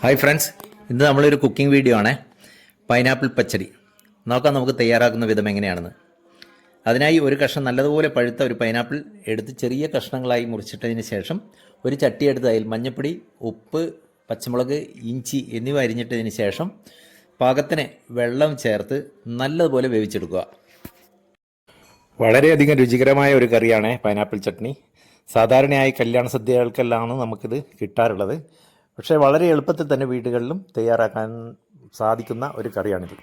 Hi friends ഇന്ന് നമ്മളൊരു cooking video ആണേ. പൈനാപ്പിൾ പച്ചടി. നോക്കാം നമുക്ക് തയ്യാറാക്കുന്ന വിധം എങ്ങനെയാണെന്ന്. അതിനായി ഒരു കഷ്ണം നല്ലതുപോലെ പഴുത്ത ഒരു പൈനാപ്പിൾ എടുത്ത് ചെറിയ കഷ്ണങ്ങളായി മുറിച്ചിട്ടതിന് ശേഷം ഒരു ചട്ടി എടുത്ത് അതിൽ മഞ്ഞൾപ്പൊടി ഉപ്പ് പച്ചമുളക് ഇഞ്ചി എന്നിവ അരിഞ്ഞിട്ടതിന് ശേഷം പാകത്തിന് വെള്ളം ചേർത്ത് നല്ലതുപോലെ വേവിച്ചെടുക്കുക. വളരെയധികം രുചികരമായ ഒരു കറിയാണ് പൈനാപ്പിൾ ചട്നി. സാധാരണയായി കല്യാണ സദ്യകൾക്കെല്ലാമാണ് നമുക്കിത് കിട്ടാറുള്ളത്. പക്ഷേ വളരെ എളുപ്പത്തിൽ തന്നെ വീടുകളിലും തയ്യാറാക്കാൻ സാധിക്കുന്ന ഒരു കറിയാണിത്.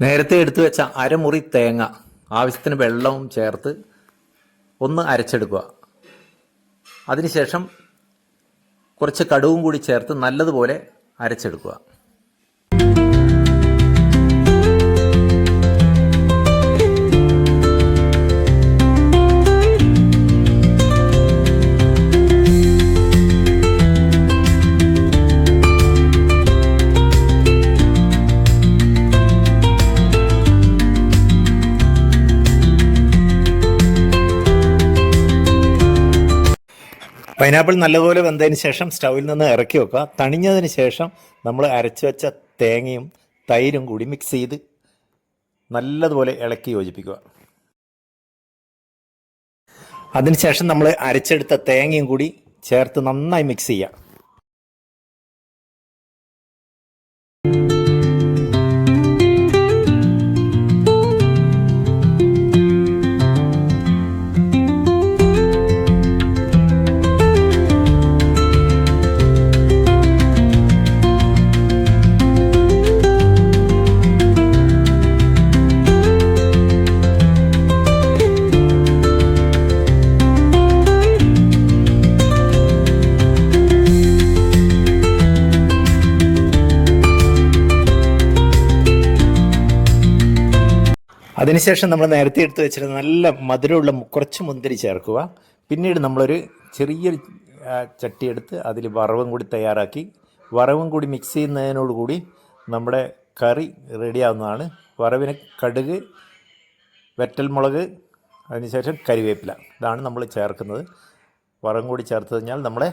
നേരത്തെ എടുത്തു വെച്ച അരമുറി തേങ്ങ ആവശ്യത്തിന് വെള്ളവും ചേർത്ത് ഒന്ന് അരച്ചെടുക്കുക. അതിനുശേഷം കുറച്ച് കടുവും കൂടി ചേർത്ത് നല്ലതുപോലെ അരച്ചെടുക്കുക. പൈനാപ്പിൾ നല്ലപോലെ വെന്തതിന് ശേഷം സ്റ്റൗവിൽ നിന്ന് ഇറക്കി വെക്കുക. തണിഞ്ഞതിന് ശേഷം നമ്മൾ അരച്ചു വെച്ച തേങ്ങയും തൈരും കൂടി മിക്സ് ചെയ്ത് നല്ലതുപോലെ ഇളക്കി യോജിപ്പിക്കുക. അതിനുശേഷം നമ്മൾ അരച്ചെടുത്ത തേങ്ങയും കൂടി ചേർത്ത് നന്നായി മിക്സ് ചെയ്യുക. അതിനുശേഷം നമ്മൾ നേരത്തെ എടുത്ത് വെച്ചിരുന്ന നല്ല മധുരമുള്ള കുറച്ച് മുന്തിരി ചേർക്കുക. പിന്നീട് നമ്മളൊരു ചെറിയൊരു ചട്ടിയെടുത്ത് അതിൽ വറവും കൂടി തയ്യാറാക്കി വറവും കൂടി മിക്സ് ചെയ്യുന്നതിനോടുകൂടി നമ്മുടെ കറി റെഡിയാവുന്നതാണ് വറവിന് കടുക് വെറ്റൽമുളക് അതിനുശേഷം കരിവേപ്പില. ഇതാണ് നമ്മൾ ചേർക്കുന്നത്. വറവും കൂടി ചേർത്ത് കഴിഞ്ഞാൽ നമ്മുടെ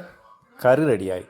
കറി റെഡിയായി